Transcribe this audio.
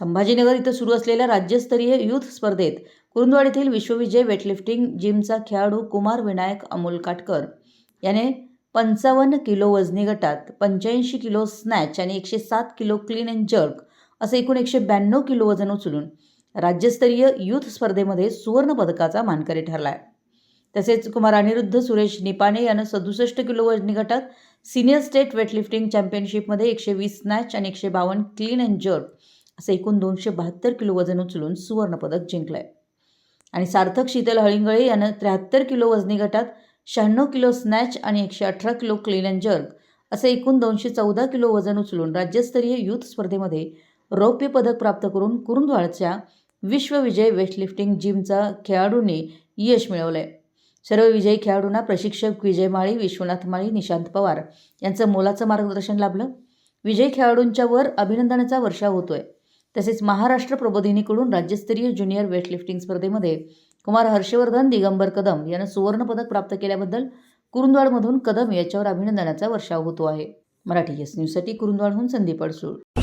संभाजीनगर इथं सुरू असलेल्या राज्यस्तरीय युथ स्पर्धेत कुरुंदवाड येथील विश्वविजय वेटलिफ्टिंग जिमचा खेळाडू कुमार विनायक अमोल काटकर याने पंचावन्न किलो वजनी गटात पंच्याऐंशी किलो स्नॅच आणि एकशे सात किलो क्लीन अँड जर्क असं एकूण एकशे ब्याण्णव किलो वजन उचलून राज्यस्तरीय युथ स्पर्धेमध्ये सुवर्णपदकाचा मानकरी ठरला आहे तसेच कुमार अनिरुद्ध सुरेश निपाणे यानं सदुसष्ट किलो वजनी गटात सिनियर स्टेट वेटलिफ्टिंग चॅम्पियनशिपमध्ये एकशे वीस स्नॅच आणि एकशे बावन्न क्लीन अँड जर्क असं एकूण दोनशे बहात्तर किलो वजन उचलून सुवर्णपदक जिंकलं आहे आणि सार्थक शीतल हळिंगळे यानं त्र्याहत्तर किलो वजनी गटात शहाण्णव किलो स्नॅच आणि एकशे अठरा किलो क्लीन अँड जर्क असं एकूण दोनशे चौदा किलो वजन उचलून राज्यस्तरीय युथ स्पर्धेमध्ये रौप्य पदक प्राप्त करून कुरुंदवाडच्या विश्वविजय वेटलिफ्टिंग जिमचा खेळाडूंनी यश मिळवलं आहे सर्व विजयी खेळाडूंना प्रशिक्षक विजय माळी विश्वनाथ माळी निशांत पवार यांचं मोलाचं मार्गदर्शन लाभलं. विजयी खेळाडूंच्या वर अभिनंदनाचा वर्षाव होतोय. तसेच महाराष्ट्र प्रबोधिनीकडून राज्यस्तरीय ज्युनियर वेटलिफ्टिंग स्पर्धेमध्ये कुमार हर्षवर्धन दिगंबर कदम यानं सुवर्णपदक प्राप्त केल्याबद्दल कुरुंदवाडमधून कदम याच्यावर अभिनंदनाचा वर्षाव होतो आहे. मराठी एस न्यूजसाठी कुरुंदवाडहून संदीप अडसूळ.